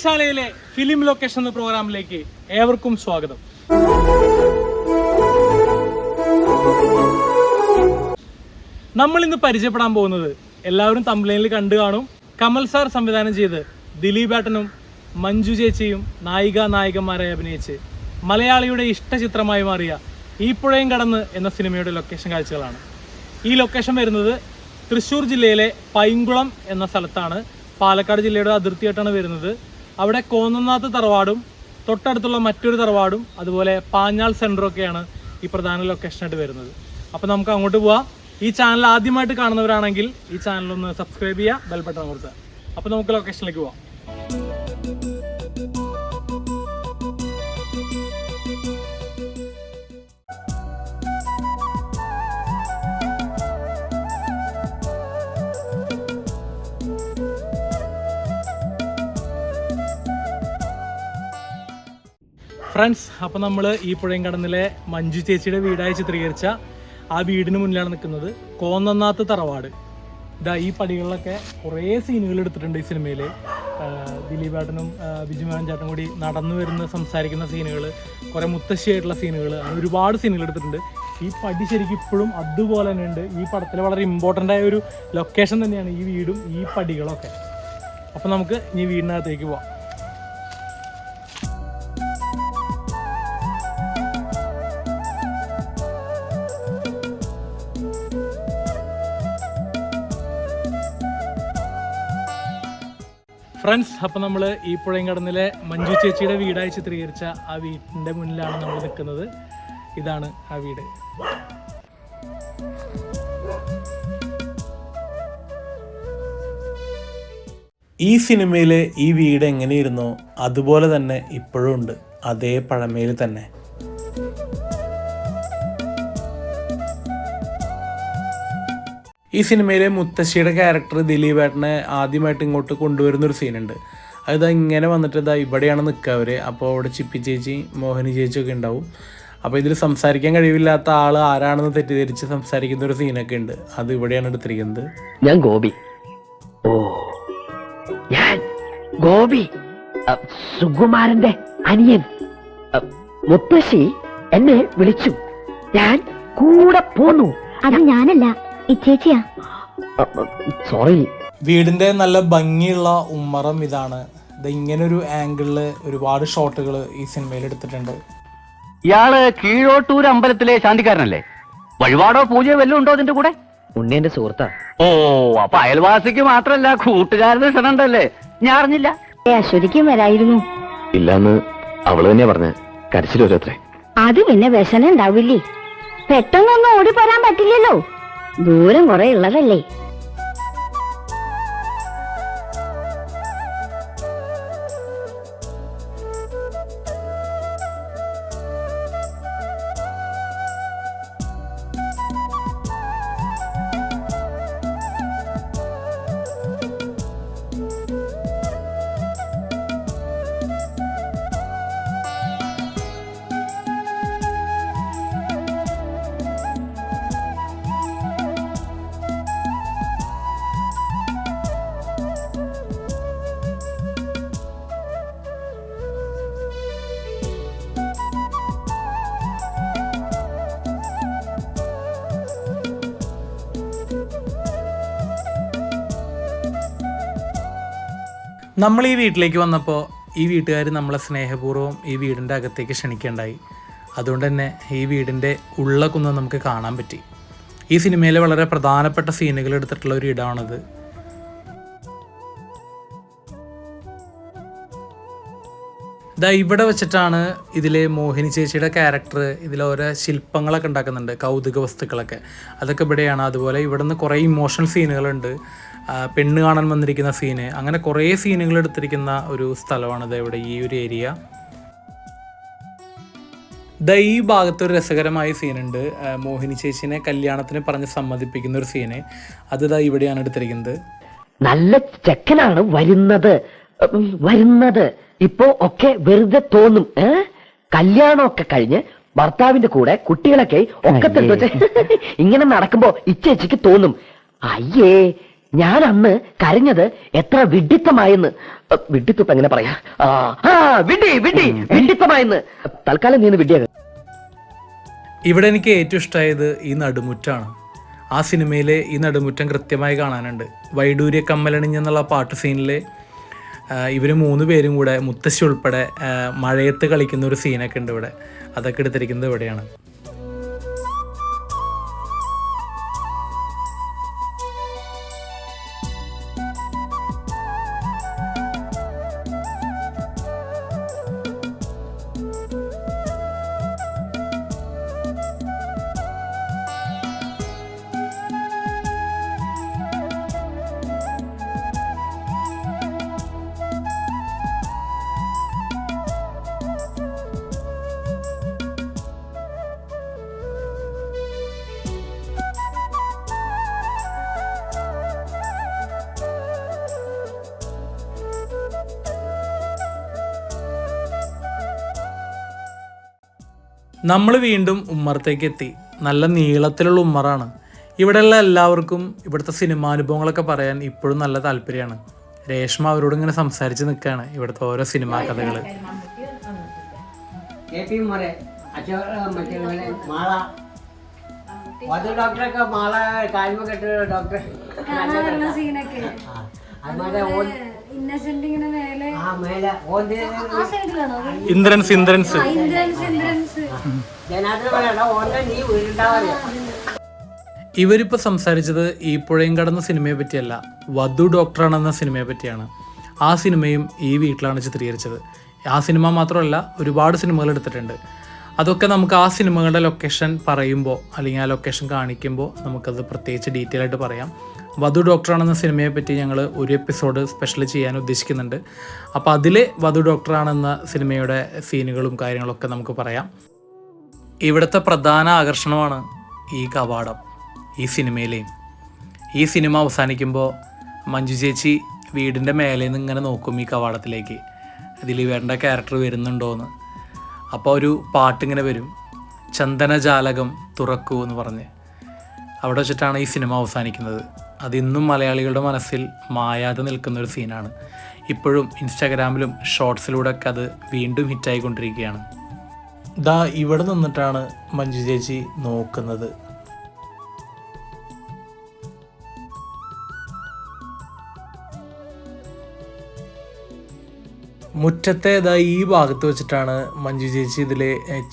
സിനിശാലയിലെ film location എന്ന പ്രോഗ്രാമിലേക്ക് ഏവർക്കും സ്വാഗതം. നമ്മൾ ഇന്ന് പരിചയപ്പെടാൻ പോകുന്നത് എല്ലാവരും തമ്പ്ലൈനിൽ കണ്ടു കാണും. കമൽ സാർ സംവിധാനം ചെയ്ത് ദിലീപേട്ടനും മഞ്ജു ചേച്ചിയും നായിക നായകന്മാരായി അഭിനയിച്ച് മലയാളിയുടെ ഇഷ്ട ചിത്രമായി മാറിയ ഈ പുഴയും കടന്ന് എന്ന സിനിമയുടെ ലൊക്കേഷൻ കാഴ്ചകളാണ്. ഈ ലൊക്കേഷൻ വരുന്നത് തൃശ്ശൂർ ജില്ലയിലെ പൈങ്കുളം എന്ന സ്ഥലത്താണ്. പാലക്കാട് ജില്ലയുടെ അതിർത്തിയായിട്ടാണ് വരുന്നത്. അവിടെ കോന്നനാത്ത് തറവാടും തൊട്ടടുത്തുള്ള മറ്റൊരു തറവാടും അതുപോലെ പാഞ്ഞാൾ സെന്ററും ഒക്കെയാണ് ഈ പ്രധാന ലൊക്കേഷനായിട്ട് വരുന്നത്. അപ്പോൾ നമുക്ക് അങ്ങോട്ട് പോവാം. ഈ ചാനൽ ആദ്യമായിട്ട് കാണുന്നവരാണെങ്കിൽ ഈ ചാനൽ ഒന്ന് സബ്സ്ക്രൈബ് ചെയ്യുക ബെൽ ബട്ടൺ അമർത്തുക അപ്പോൾ നമുക്ക് ലൊക്കേഷനിലേക്ക് പോവാം. ഫ്രണ്ട്സ് അപ്പോൾ നമ്മൾ ഈ പുഴയും കടന്നിലെ മഞ്ജു ചേച്ചിയുടെ വീടായി ചിത്രീകരിച്ച ആ വീടിന് മുന്നിലാണ് നിൽക്കുന്നത്. കോന്നന്നാത്ത് തറവാട്. ഇതാ ഈ പടികളിലൊക്കെ കുറേ സീനുകൾ എടുത്തിട്ടുണ്ട് ഈ സിനിമയിൽ ബിജു ബിജുമോഹൻ ചേട്ടനും കൂടി നടന്നു വരുന്ന സംസാരിക്കുന്ന സീനുകൾ കുറേ മുത്തശ്ശിയായിട്ടുള്ള സീനുകൾ അങ്ങനെ ഒരുപാട് സീനുകൾ എടുത്തിട്ടുണ്ട്. ഈ പടി ശരിക്കും ഇപ്പോഴും അതുപോലെ തന്നെ ഉണ്ട് ഈ പടത്തിൽ വളരെ ഇമ്പോർട്ടന്റ് ആയ ഒരു ലൊക്കേഷൻ തന്നെയാണ് ഈ വീടും ഈ പടികളൊക്കെ. അപ്പോൾ നമുക്ക് ഈ വീടിനകത്തേക്ക് പോവാം. ഫ്രണ്ട്സ് അപ്പോൾ നമ്മൾ ഈ പുഴയും കടന്നിലെ മഞ്ജു ചേച്ചിയുടെ വീടായി ചിത്രീകരിച്ച ആ വീടിന്റെ മുന്നിലാണ് നമ്മൾ നിൽക്കുന്നത്. ഇതാണ് ആ വീട്. ഈ സിനിമയിലെ ഈ വീട് എങ്ങനെയിരുന്നോ? അതുപോലെ തന്നെ ഇപ്പോഴും ഉണ്ട്. അതേ പഴമയിൽ തന്നെ. ഈ സിനിമയിലെ മുത്തശ്ശിയുടെ ക്യാരക്ടർ ദിലീപ് ദിലീപേട്ടനെ ആദ്യമായിട്ട് ഇങ്ങോട്ട് കൊണ്ടുവരുന്ന ഒരു സീനുണ്ട് അത് ഇങ്ങനെ വന്നിട്ട് ഇതാ ഇവിടെയാണ് നിൽക്കുക അവർ അപ്പോൾ അവിടെ ചിപ്പി ചേച്ചി മോഹിനി ചേച്ചിയൊക്കെ ഉണ്ടാവും. അപ്പോൾ ഇതിൽ സംസാരിക്കാൻ കഴിവില്ലാത്ത ആൾ ആരാണെന്ന് തെറ്റിദ്ധരിച്ച് സംസാരിക്കുന്ന ഒരു സീനൊക്കെ ഉണ്ട്. അത് ഇവിടെയാണ് എടുത്തിരിക്കുന്നത്. ഞാൻ ഗോപി. ഓ ഞാൻ ഗോപി. സുകുമാരന്റെ അനിയൻ. മുത്തശ്ശി എന്നെ വിളിച്ചു. ഞാൻ കൂടെ പോന്നു. അത് ഞാനല്ല. ഇച്ചേച്ചിയാ? സോറി വീടിന്റെ നല്ല ഭംഗിയുള്ള ഉമ്മറം ഇതാണ്. ഇങ്ങനെ ഒരു ആംഗിളിൽ ഒരുപാട് ഷോട്ടുകൾ ഈ സിനിമയിൽ എടുത്തിട്ടുണ്ട്. ഇയാൾ കീഴോട്ടൂർ അമ്പലത്തിലെ ശാന്തിക്കാരനല്ലേ? വഴിപാടോ പൂജയോ വല്ലതും ഉണ്ടോ അതിന്റെ കൂടെ? ഉണ്ണിയന്റെ സുഹൃത്താ. ഓ അപ്പൊ അയൽവാസിക്ക് മാത്രല്ല കൂട്ടുകാരന് ക്ഷണണ്ടല്ലേ ഞാൻ അറിഞ്ഞില്ല. ഏ അശ്വതിക്കും വരായിരുന്നു. ഇല്ലാന്ന് അവൾ തന്നെ പറഞ്ഞ. കരച്ചിലോരത്രേ അത് പിന്നെ വിഷനുണ്ടാവില്ലേ ഉണ്ടാവില്ലേ? പെട്ടെന്നൊന്നും ഓടി പോരാൻ പറ്റില്ലല്ലോ. ദൂരം കുറെ ഉള്ളതല്ലേ? നമ്മൾ ഈ വീട്ടിലേക്ക് വന്നപ്പോൾ ഈ വീട്ടുകാർ നമ്മളെ സ്നേഹപൂർവം ഈ വീടിന്റെ അകത്തേക്ക് ക്ഷണിക്കേണ്ടായി. അതുകൊണ്ട് തന്നെ ഈ വീടിന്റെ ഉള്ളൊക്കെ നമുക്ക് കാണാൻ പറ്റി. ഈ സിനിമയിലെ വളരെ പ്രധാനപ്പെട്ട സീനുകൾ എടുത്തിട്ടുള്ള ഒരു ഇടമാണത് ഇതാ ഇവിടെ വെച്ചിട്ടാണ് ഇതിലെ മോഹിനി ചേച്ചിയുടെ ക്യാരക്ടർ ഇതിലെ ഓരോ ശില്പങ്ങളൊക്കെ ഉണ്ടാക്കുന്നുണ്ട് കൗതുക വസ്തുക്കളൊക്കെ. അതൊക്കെ ഇവിടെയാണ്. അതുപോലെ ഇവിടെ നിന്ന് കുറേ ഇമോഷണൽ സീനുകളുണ്ട്. പെണ്ണ് കാണാൻ വന്നിരിക്കുന്ന സീന് അങ്ങനെ കുറേ സീനുകൾ എടുത്തിരിക്കുന്ന ഒരു സ്ഥലമാണിത് ഇവിടെ ഈ ഒരു ഏരിയ ദ ഈ ഭാഗത്ത് ഒരു രസകരമായ സീനുണ്ട് മോഹിനി ചേച്ചിനെ കല്യാണത്തിന് പറഞ്ഞ് സമ്മതിപ്പിക്കുന്ന ഒരു സീന് അത് ദാ ഇവിടെയാണ് എടുത്തിരിക്കുന്നത്. നല്ല ചെക്കനാണ് വരുന്നത്. വരുന്നത്. ഇപ്പോ ഒക്കെ വെറുതെ തോന്നും. കല്യാണമൊക്കെ കഴിഞ്ഞ് ഭർത്താവിന്റെ കൂടെ കുട്ടികളൊക്കെ ഒക്കെ ഇങ്ങനെ നടക്കുമ്പോ ഇച്ചേച്ചിക്ക് തോന്നും. അയ്യേ ഞാൻ അന്ന് കരഞ്ഞത് എത്ര വിഡിത്തമായെന്ന് വിഡിത്തം എങ്ങനെ പറയാ? വിഡി വിഡി വിഡിത്തമായെന്ന് തൽക്കാലം നീന്ന് വിഡിയാ ഇവിടെ എനിക്ക് ഏറ്റവും ഇഷ്ടമായത് ഈ നടുമുറ്റാണ്. ആ സിനിമയിലെ ഈ നടുമുറ്റം കൃത്യമായി കാണാനുണ്ട്. വൈഡൂര്യ കമ്മലണിഞ്ഞെന്നുള്ള പാട്ട് സീനിലെ ഇവർ മൂന്ന് പേരും കൂടെ മുത്തശ്ശി ഉൾപ്പെടെ മഴയത്ത് കളിക്കുന്ന ഒരു സീനൊക്കെ ഉണ്ട് ഇവിടെ. അതൊക്കെ എടുത്തിരിക്കുന്നത് ഇവിടെയാണ്. നമ്മൾ വീണ്ടും ഉമ്മറത്തേക്ക് എത്തി. നല്ല നീളത്തിലുള്ള ഉമ്മറാണ്. ഇവിടെയുള്ള എല്ലാവർക്കും ഇവിടുത്തെ സിനിമാനുഭവങ്ങളൊക്കെ പറയാൻ ഇപ്പോഴും നല്ല താല്പര്യമാണ്. രേഷ്മ അവരോട് ഇങ്ങനെ സംസാരിച്ച് നിൽക്കുകയാണ് ഇവിടുത്തെ ഓരോ സിനിമാ കഥകൾ ഡോക്ടറൊക്കെ മാള കാൽമ കെട്ട് ഡോക്ടർ. അതുപോലെ ഇന്നസെന്റ് ഇങ്ങനെ മേലെ ആ സൈഡിലാണോ? ഇന്ദ്രൻസ് ഇന്ദ്രൻസ്. ഇന്ദ്രൻസ് ഇവരിപ്പോൾ സംസാരിച്ചത് ഈ പുഴയും കടന്ന സിനിമയെ പറ്റിയല്ല. വധു ഡോക്ടറാണെന്ന സിനിമയെ പറ്റിയാണ്. ആ സിനിമയും ഈ വീട്ടിലാണ് ചിത്രീകരിച്ചത്. ആ സിനിമ മാത്രമല്ല ഒരുപാട് സിനിമകൾ എടുത്തിട്ടുണ്ട്. അതൊക്കെ നമുക്ക് ആ സിനിമകളുടെ ലൊക്കേഷൻ പറയുമ്പോൾ അല്ലെങ്കിൽ ആ ലൊക്കേഷൻ കാണിക്കുമ്പോൾ നമുക്കത് പ്രത്യേകിച്ച് ഡീറ്റെയിൽ ആയിട്ട് പറയാം. വധു ഡോക്ടറാണെന്ന സിനിമയെ പറ്റി ഞങ്ങൾ ഒരു എപ്പിസോഡ് സ്പെഷ്യൽ ചെയ്യാൻ ഉദ്ദേശിക്കുന്നുണ്ട്. അപ്പോൾ അതിൽ വധു ഡോക്ടറാണെന്ന സിനിമയുടെ സീനുകളും കാര്യങ്ങളൊക്കെ നമുക്ക് പറയാം. ഇവിടുത്തെ പ്രധാന ആകർഷണമാണ് ഈ കവാടം ഈ സിനിമയിലെയും. ഈ സിനിമ അവസാനിക്കുമ്പോൾ മഞ്ജു ചേച്ചി വീടിന്റെ മേലെ നിന്ന് ഇങ്ങനെ നോക്കും ഈ കവാടത്തിലേക്ക്. ഇതിൽ വേണ്ട ക്യാരക്ടർ വരുന്നുണ്ടോയെന്ന് അപ്പോൾ ഒരു പാട്ടിങ്ങനെ വരും ചന്ദനജാലകം തുറക്കൂ എന്ന് പറഞ്ഞ്. അവിടെ വെച്ചിട്ടാണ് ഈ സിനിമ അവസാനിക്കുന്നത്. അതിന്നും മലയാളികളുടെ മനസ്സിൽ മായാതെ നിൽക്കുന്ന ഒരു സീനാണ്. ഇപ്പോഴും ഇൻസ്റ്റാഗ്രാമിലും ഷോർട്സിലൂടെ ഒക്കെ അത് വീണ്ടും ഹിറ്റായിക്കൊണ്ടിരിക്കുകയാണ്. ദാ ഇവിടെ നിന്നിട്ടാണ് മഞ്ജു ചേച്ചി നോക്കുന്നത്. മുറ്റത്തെ ഇതാ ഈ ഭാഗത്ത് വെച്ചിട്ടാണ് മഞ്ജു ചേച്ചി ഇതിൽ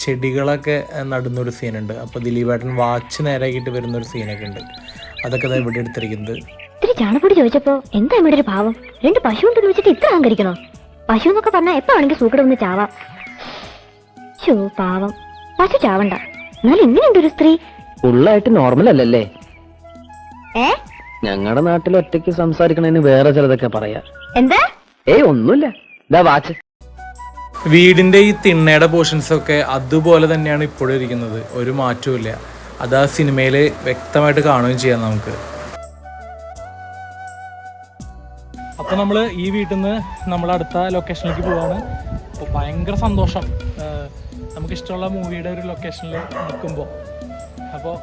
ചെടികളൊക്കെ നടുന്നൊരു സീനുണ്ട്. അപ്പോൾ ദിലീപേട്ടൻ വാച്ച് നേരാക്കിയിട്ട് വരുന്നൊരു സീനൊക്കെ ഉണ്ട്. അതൊക്കെ ഇവിടെ എടുത്തിരിക്കുന്നത്. ഇത്തിരി ചാണപ്പൊടി ചോദിച്ചപ്പോ എന്താ ഇവിടെ ഒരു ഭാവം? രണ്ട് പശു ഉണ്ടെന്ന് വെച്ചിട്ട് ഇത്ര അഹങ്കരിക്കണോ? പശു എന്നൊക്കെ പറഞ്ഞാൽ എപ്പോ ആണെങ്കിൽ സൂക്കട ഒന്ന് ചാവാം. ശോ പാവം. പശു ചാവണ്ട. എന്നാലും ഇങ്ങനെയുണ്ട് ഒരു സ്ത്രീ. ഫുള്ളായിട്ട് നോർമൽ അല്ലല്ലേ? ഏ? ഞങ്ങളുടെ നാട്ടിൽ ഒറ്റയ്ക്ക് സംസാരിക്കണതിന് വേറെ ചിലതൊക്കെ പറയാ. എന്താ? ഏയ് ഒന്നുമില്ല. ഇതാ വാച്ച്. വീടിന്റെ ഈ തിണ്ണയുടെ പോർഷൻസ് ഒക്കെ അതുപോലെ തന്നെയാണ് ഇപ്പോഴും ഇരിക്കുന്നത്. ഒരു മാറ്റവും ഇല്ല അത് ആ സിനിമയിൽ വ്യക്തമായിട്ട് കാണുകയും ചെയ്യാം നമുക്ക്. അപ്പോൾ നമ്മൾ ഈ വീട്ടിൽ നിന്ന് നമ്മൾ അടുത്ത ലൊക്കേഷനിലേക്ക് പോവാണ്. അപ്പോൾ ഭയങ്കര സന്തോഷം. നമുക്കിഷ്ടമുള്ള മൂവിയുടെ ഒരു ലൊക്കേഷനിൽ നിൽക്കുമ്പോൾ അപ്പോൾ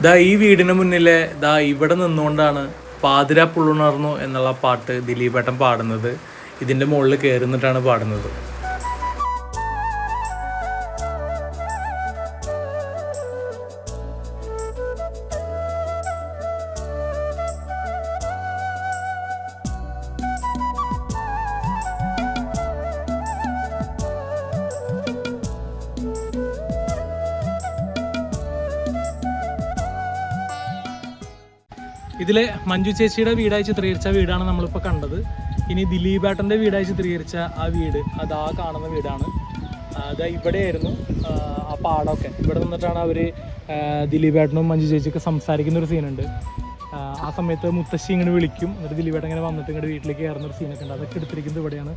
ദാ ഈ വീടിന് മുന്നിലെ ദാ ഇവിടെ നിന്നുകൊണ്ടാണ് പാതിര പുള്ളുണർന്നു എന്നുള്ള പാട്ട് ദിലീപേട്ടൻ പാടുന്നത്. ഇതിന്റെ മുകളിൽ കയറുന്നിട്ടാണ് പാടുന്നത്. ഇതിലെ മഞ്ജു ചേച്ചിയുടെ വീടായി ചിത്രീകരിച്ച വീടാണ് നമ്മളിപ്പോൾ കണ്ടത്. ഇനി ദിലീപേട്ടന്റെ വീടായി ചിത്രീകരിച്ച ആ വീട് അത് ആ കാണുന്ന വീടാണ്. അത് ഇവിടെയായിരുന്നു ആ, പാടമൊക്കെ. ഇവിടെ നിന്നിട്ടാണ് അവർ ദിലീപേട്ടനും മഞ്ജു ചേച്ചിയൊക്കെ സംസാരിക്കുന്ന ഒരു സീനുണ്ട് ആ സമയത്ത് മുത്തശ്ശി ഇങ്ങനെ വിളിക്കും. എന്നിട്ട് ദിലീപേട്ട ഇങ്ങനെ വന്നിട്ട് ഇങ്ങോട്ട് വീട്ടിലേക്ക് കയറുന്ന ഒരു സീനൊക്കെ ഉണ്ട്. അതൊക്കെ എടുത്തിരിക്കുന്നത് ഇവിടെയാണ്.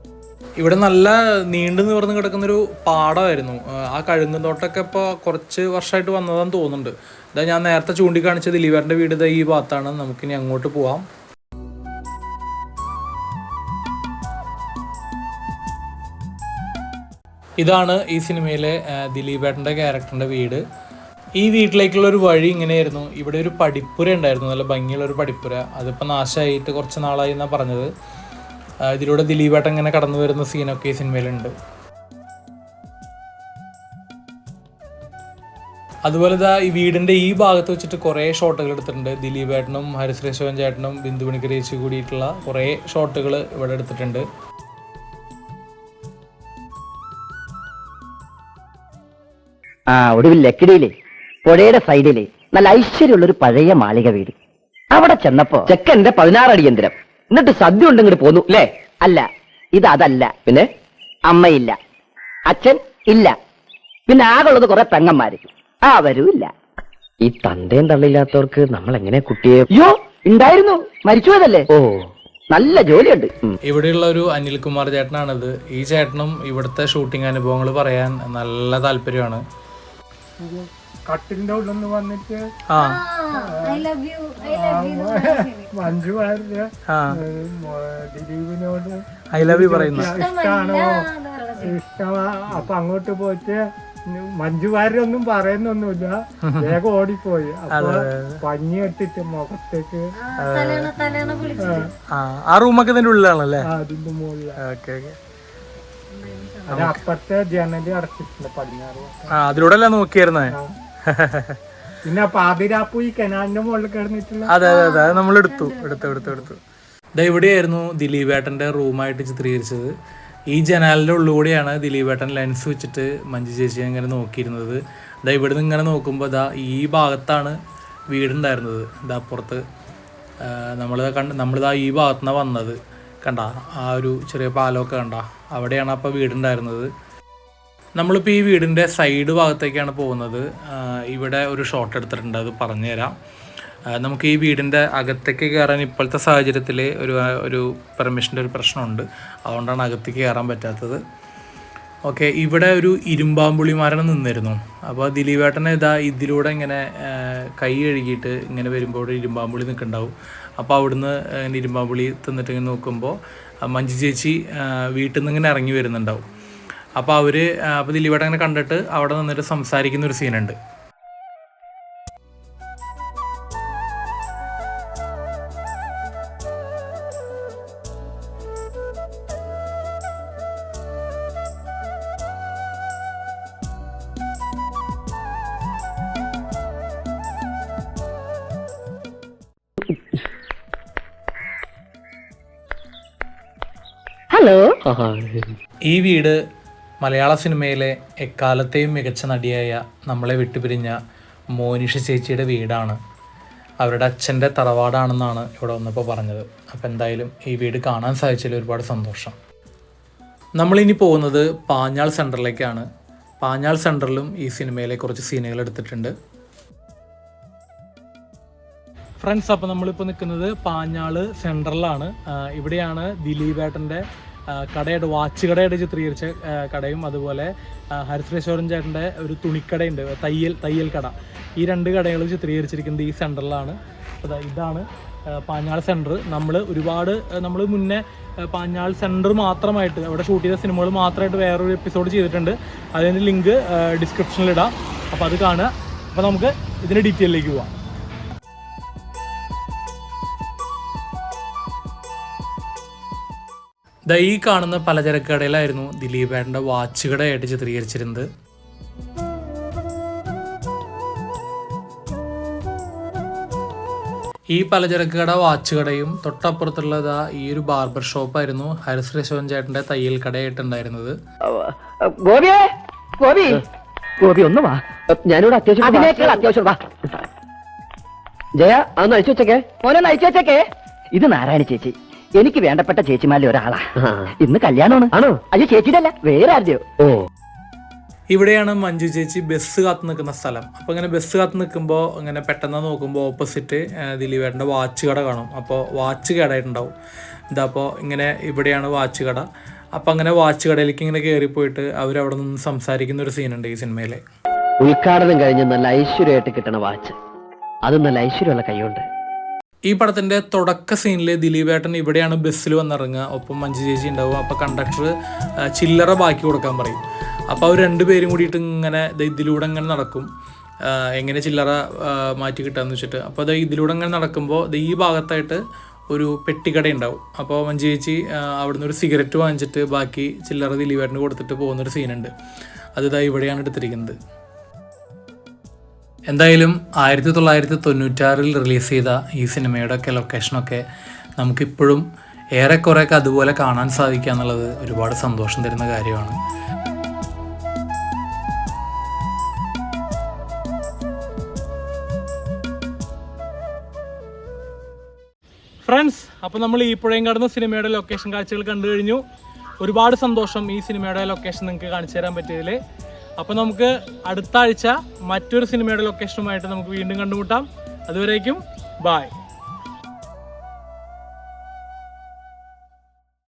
ഇവിടെ നല്ല നീണ്ടു നിവർന്ന് കിടക്കുന്നൊരു പാടമായിരുന്നു. ആ കഴുങ്ങും തോട്ടൊക്കെ ഇപ്പോൾ കുറച്ച് വർഷമായിട്ട് വന്നതാന്ന് തോന്നുന്നുണ്ട്. ഇതാ ഞാൻ നേരത്തെ ചൂണ്ടിക്കാണിച്ച ദിലീപേട്ടന്റെ വീട് ഈ ഭാഗത്താണ്. നമുക്കിനി അങ്ങോട്ട് പോവാം. ഇതാണ് ഈ സിനിമയിലെ ദിലീപേട്ടന്റെ ക്യാരക്ടറിന്റെ വീട്. ഈ വീട്ടിലേക്കുള്ള ഒരു വഴി ഇങ്ങനെയായിരുന്നു. ഇവിടെ ഒരു പടിപ്പുര ഉണ്ടായിരുന്നു. നല്ല ഭംഗിയുള്ള ഒരു പടിപ്പുര. അതിപ്പോൾ നാശമായിട്ട് കുറച്ച് നാളായി എന്നാണ് പറഞ്ഞത്. ഇതിലൂടെ ദിലീപേട്ടൻ ഇങ്ങനെ കടന്നു വരുന്ന സീനൊക്കെ ഈ സിനിമയിലുണ്ട്. അതുപോലെ ഇതാ ഈ വീടിന്റെ ഈ ഭാഗത്ത് വെച്ചിട്ട് കുറേ ഷോട്ടുകൾ എടുത്തിട്ടുണ്ട്. ദിലീപേട്ടനും ഹരിശ്രേശവൻ ചേട്ടനും ബിന്ദു പണിക്കരേച്ചി കൂടിയിട്ടുള്ള കുറേ ഷോട്ടുകൾ ഇവിടെ എടുത്തിട്ടുണ്ട്. ആ ഒടുവിൽ ലക്കിടിയിലെ പുഴയുടെ സൈഡിലെ നല്ല ഐശ്വര്യമുള്ള ഒരു പഴയ മാളിക വീട്. അവിടെ ചെന്നപ്പോ ചെക്കന്റെ പതിനാറടി യന്ത്രം. എന്നിട്ട് സദ്യ ഉണ്ട് ഇങ്ങോട്ട് പോന്നു അല്ലേ അല്ല ഇത് അതല്ല. പിന്നെ? അമ്മയില്ല. അച്ഛൻ ഇല്ല. പിന്നെ ആകുള്ളത് കുറെ പെങ്ങന്മാര്. അവരും ഇല്ല. ഈ തന്തയും തള്ളില്ലാത്തവർക്ക് നമ്മൾ എങ്ങനെ കുട്ടിയെ അയ്യോ ഉണ്ടായിരുന്നു. മരിച്ചുപോയതല്ലേ ഓ. നല്ല ജോലിയുണ്ട്. ഇവിടെയുള്ള ഒരു അനിൽകുമാർ ചേട്ടനാണിത്. ഈ ചേട്ടനും ഇവിടുത്തെ ഷൂട്ടിംഗ് അനുഭവങ്ങൾ പറയാൻ നല്ല താല്പര്യമാണ്. കട്ടിലിന്റെ ഉള്ളിൽ നിന്ന് വന്നിട്ട് ആ. I love you I love you Manju Warrier ആ. ദിലീപിനോട് ഐ ലവ് യു പറയുന്നു. ഇഷ്ടമാണോ? ഇഷ്ടമാ. അപ്പൊ അങ്ങോട്ട് പോയിട്ട് മഞ്ജു വാര്യരൊന്നും പറയുന്നൊന്നുമില്ല. വേഗം ഓടിപ്പോയി. അപ്പൊ പഞ്ഞി ഇട്ടിട്ട് മുഖത്തേക്ക്. തലേണ തലേണ വിളിച്ചു ആ. ആ റൂമൊക്കെ തന്നെ ഉള്ളിലാണല്ലേ? അതിന്റെ മുകളിൽ ഓക്കെ ഓക്കെ. അപ്പുറത്തെ ജനലി അടച്ചിട്ടുണ്ട് പടിഞ്ഞാറ് അതിലൂടെ അല്ല നോക്കിയായിരുന്നേ പിന്നെ പാതിരാപ്പു കനാലിന്റെ മുകളിൽ അതെ അതെ അതെ. നമ്മൾ എടുത്തു എടുത്തു എടുത്തു എടുത്തു. ദാ ഇവിടെയായിരുന്നു ദിലീപേട്ടന്റെ റൂമായിട്ട് ചിത്രീകരിച്ചത്. ഈ ജനാലിന്റെ ഉള്ളുകൂടിയാണ് ദിലീപേട്ടൻ ലെൻസ് വെച്ചിട്ട് മഞ്ജു ചേച്ചി ഇങ്ങനെ നോക്കിയിരുന്നത്. ദാ ഇവിടെ നിന്ന് ഇങ്ങനെ നോക്കുമ്പോൾ ദാ ഈ ഭാഗത്താണ് വീടുണ്ടായിരുന്നത്. ഇതാ അപ്പുറത്ത് നമ്മൾ കണ്ട് നമ്മളിതാ ഈ ഭാഗത്തുനിന്നാണ് വന്നത്. കണ്ട ആ ഒരു ചെറിയ പാലമൊക്കെ കണ്ട. അവിടെയാണ് അപ്പോൾ വീടുണ്ടായിരുന്നത്. നമ്മളിപ്പോൾ ഈ വീടിന്റെ സൈഡ് ഭാഗത്തേക്കാണ് പോകുന്നത്. ഇവിടെ ഒരു ഷോട്ട് എടുത്തിട്ടുണ്ട് അത് പറഞ്ഞുതരാം. നമുക്ക് ഈ വീടിന്റെ അകത്തേക്ക് കയറാൻ ഇപ്പോഴത്തെ സാഹചര്യത്തിൽ ഒരു ഒരു പെർമിഷന്റെ ഒരു പ്രശ്നമുണ്ട്. അതുകൊണ്ടാണ് അകത്തേക്ക് കയറാൻ പറ്റാത്തത്. ഓക്കെ ഇവിടെ ഒരു ഇരുമ്പാമ്പുളിമാരനം നിന്നിരുന്നു. അപ്പോൾ ദിലീപേട്ടനെ ഇതാ ഇതിലൂടെ ഇങ്ങനെ കൈ കഴുകിയിട്ട് ഇങ്ങനെ വരുമ്പോൾ ഒരു ഇരുമ്പാമ്പുളി നിൽക്കുന്നുണ്ടാവും. അപ്പോൾ അവിടുന്ന് ഇങ്ങനെ ഇരുമ്പാമ്പുളി തിന്നിട്ട് ഇങ്ങനെ നോക്കുമ്പോൾ മഞ്ജു ചേച്ചി വീട്ടിൽ നിന്ന് ഇങ്ങനെ ഇറങ്ങി വരുന്നുണ്ടാവും. അപ്പോൾ അവർ അപ്പോൾ ദിലീപേട്ടൻ അങ്ങനെ കണ്ടിട്ട് അവിടെ നിന്നിട്ട് സംസാരിക്കുന്ന ഒരു സീനുണ്ട് ഹലോ ഈ വീട് മലയാള സിനിമയിലെ എക്കാലത്തെയും മികച്ച നടിയായ നമ്മളെ വിട്ടുപിരിഞ്ഞ മോനിഷ ചേച്ചിയുടെ വീടാണ്. അവരുടെ അച്ഛന്റെ തറവാടാണെന്നാണ് ഇവിടെ വന്നപ്പോൾ പറഞ്ഞത്. അപ്പോൾ എന്തായാലും ഈ വീട് കാണാൻ സാധിച്ചതിൽ ഒരുപാട് സന്തോഷം. നമ്മളിനി പോകുന്നത് പാഞ്ഞാൾ സെന്ററിലേക്കാണ്. പാഞ്ഞാൾ സെന്ററിലും ഈ സിനിമയിലെ കുറച്ച് സീനുകൾ എടുത്തിട്ടുണ്ട്. ഫ്രണ്ട്സ് അപ്പോൾ നമ്മളിപ്പോൾ നിൽക്കുന്നത് പാഞ്ഞാൾ സെൻട്രലാണ് ഇവിടെയാണ് ദിലീപ് ദിലീപേട്ടന്റെ കടയുടെ വാച്ച് കടയുടെ ചിത്രീകരിച്ച കടയും അതുപോലെ ഹരിശ്രേശ്വരൻ ചേട്ടന്റെ ഒരു തുണിക്കടയുണ്ട് തയ്യൽ തയ്യൽ കട. ഈ രണ്ട് കടകളും ചിത്രീകരിച്ചിരിക്കുന്നത് ഈ സെന്ററിലാണ്. അപ്പോൾ ഇതാണ് പാഞ്ഞാൾ സെന്റർ. നമ്മൾ ഒരുപാട് നമ്മൾ മുന്നേ പാഞ്ഞാൾ സെന്റർ മാത്രമായിട്ട് അവിടെ ഷൂട്ട് ചെയ്ത സിനിമകൾ മാത്രമായിട്ട് വേറൊരു എപ്പിസോഡ് ചെയ്തിട്ടുണ്ട്. അതിന്റെ ലിങ്ക് ഡിസ്ക്രിപ്ഷനിൽ ഇടാം. അപ്പോൾ അത് കാണുക. അപ്പോൾ നമുക്ക് ഇതിന്റെ ഡീറ്റെയിലേക്ക് പോവാം. ദാ ഈ കാണുന്ന പലചരക്ക് കടയിലായിരുന്നു ദിലീപേട്ടന്റെ വാച്ച് കടയായിട്ട് ചിത്രീകരിച്ചിരുന്നത്. ഈ പലചരക്ക് കട വാച്ച് കടയും തൊട്ടപ്പുറത്തുള്ളതാ ഈ ഒരു ബാർബർ ഷോപ്പായിരുന്നു ഹരിശ്രീ ശിവൻ ചേട്ടന്റെ തയ്യൽ കടയായിട്ടുണ്ടായിരുന്നത്. ജയ വെച്ചേക്കേ. വെച്ചേക്കേ. ഇത് നാരായണ ചേച്ചി. എനിക്ക് വേണ്ടപ്പെട്ട ചേച്ചിമാരിൽ ഒരാളാ. ഇന്ന് കല്യാണമാണ്. ആണോ? അയ്യോ ചേച്ചിയുടെ വേറെ ആരുടെയോ? ഓ. ഇവിടെയാണ് മഞ്ജു ചേച്ചി ബസ് കാത്ത് നിൽക്കുന്ന സ്ഥലം. അപ്പോൾ ഇങ്ങനെ ബസ് കാത്ത് നിൽക്കുമ്പോൾ ഇങ്ങനെ പെട്ടെന്ന് നോക്കുമ്പോൾ ഓപ്പോസിറ്റ് ദിലീപേട്ടന്റെ വാച്ച് കട കാണും. അപ്പോൾ വാച്ച് കടയിട്ടുണ്ടാവും. എന്താ അപ്പോൾ ഇങ്ങനെ ഇവിടെയാണ് വാച്ച് കട. അപ്പോൾ അങ്ങനെ വാച്ച് കടയിലേക്ക് ഇങ്ങനെ കയറിപ്പോയിട്ട് അവരവിടെ നിന്ന് സംസാരിക്കുന്ന ഒരു സീനുണ്ട് ഈ സിനിമയിലെ ഉദ്ഘാടനം കഴിഞ്ഞ് നല്ല ഐശ്വര്യമായിട്ട് കിട്ടണ വാച്ച് അത് നല്ല ഐശ്വര്യമുള്ള കൈയുണ്ട് ഈ പടത്തിന്റെ തുടക്ക സീനിൽ ദിലീപേട്ടൻ ഇവിടെയാണ് ബസ്സിൽ വന്നിറങ്ങുക. ഒപ്പം മഞ്ജു ചേച്ചി ഉണ്ടാവും. അപ്പോൾ കണ്ടക്ടർ ചില്ലറ ബാക്കി കൊടുക്കാൻ പറയും. അപ്പോൾ അവർ രണ്ടുപേരും കൂടിയിട്ട് ഇങ്ങനെ ഇതിലൂടെ ഇങ്ങനെ നടക്കും. എങ്ങനെ ചില്ലറ മാറ്റി കിട്ടാന്ന് വെച്ചിട്ട്. അപ്പോൾ അത് ഇതിലൂടെ ഇങ്ങനെ നടക്കുമ്പോൾ ഈ ഭാഗത്തായിട്ട് ഒരു പെട്ടിക്കട ഉണ്ടാവും അപ്പോൾ മഞ്ജു ചേച്ചി അവിടുന്ന് ഒരു സിഗരറ്റ് വാങ്ങിച്ചിട്ട് ബാക്കി ചില്ലറ ദിലീപേട്ടന് കൊടുത്തിട്ട് പോകുന്നൊരു സീനുണ്ട്. അത് ഇതാ ഇവിടെയാണ് എടുത്തിരിക്കുന്നത്. എന്തായാലും ആയിരത്തി തൊള്ളായിരത്തി തൊണ്ണൂറ്റാറിൽ റിലീസ് ചെയ്ത ഈ സിനിമയുടെ ഒക്കെ ലൊക്കേഷനൊക്കെ നമുക്കിപ്പോഴും ഏറെക്കുറെയൊക്കെ അതുപോലെ കാണാൻ സാധിക്കുക എന്നുള്ളത് ഒരുപാട് സന്തോഷം തരുന്ന കാര്യമാണ്. ഫ്രണ്ട്സ് അപ്പോൾ നമ്മൾ ഈ പുഴയും കടന്ന സിനിമയുടെ ലൊക്കേഷൻ കാഴ്ചകൾ കണ്ടു കഴിഞ്ഞു. ഒരുപാട് സന്തോഷം ഈ സിനിമയുടെ ലൊക്കേഷൻ നിങ്ങൾക്ക് കാണിച്ചു തരാൻ പറ്റിയതിൽ അപ്പോൾ നമുക്ക് അടുത്ത ആഴ്ച മറ്റൊരു സിനിമയുടെ ലൊക്കേഷനുമായിട്ട് നമുക്ക് വീണ്ടും കണ്ടുമുട്ടാം. അതുവരേക്കും ബായ്